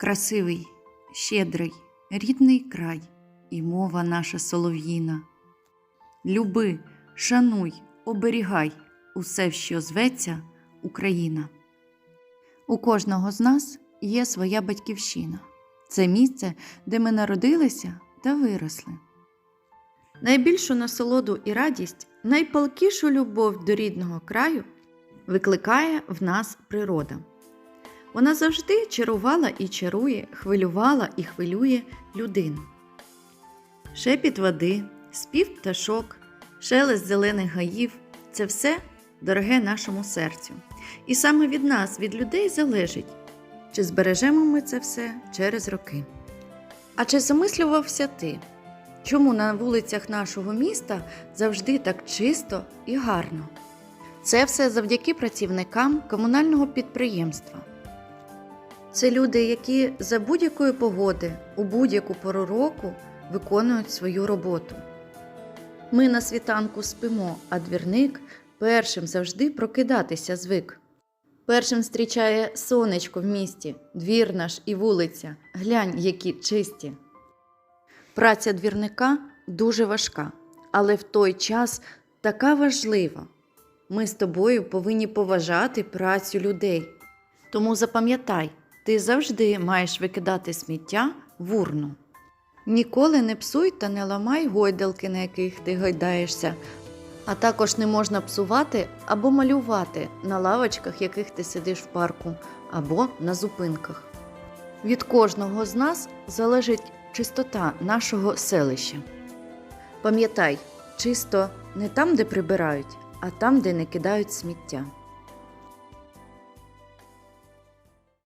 Красивий, щедрий, рідний край і мова наша солов'їна. Люби, шануй, оберігай усе, що зветься Україна. У кожного з нас є своя батьківщина. Це місце, де ми народилися та виросли. Найбільшу насолоду і радість, найпалкішу любов до рідного краю викликає в нас природа. Вона завжди чарувала і чарує, хвилювала і хвилює людину. Шепіт води, спів пташок, шелест зелених гаїв це все дороге нашому серцю. І саме від нас, від людей, залежить, чи збережемо ми це все через роки. А чи замислювався ти, чому на вулицях нашого міста завжди так чисто і гарно? Це все завдяки працівникам комунального підприємства. Це люди, які за будь-якої погоди у будь-яку пору року виконують свою роботу. Ми на світанку спимо, а двірник першим завжди прокидатися звик. Першим зустрічає сонечко в місті, двір наш і вулиця. Глянь, які чисті. Праця двірника дуже важка, але в той час така важлива. Ми з тобою повинні поважати працю людей. Тому запам'ятай, ти завжди маєш викидати сміття в урну. Ніколи не псуй та не ламай гойдалки, на яких ти гойдаєшся, а також не можна псувати або малювати на лавочках, яких ти сидиш в парку, або на зупинках. Від кожного з нас залежить чистота нашого селища. Пам'ятай, чисто не там, де прибирають, а там, де не кидають сміття.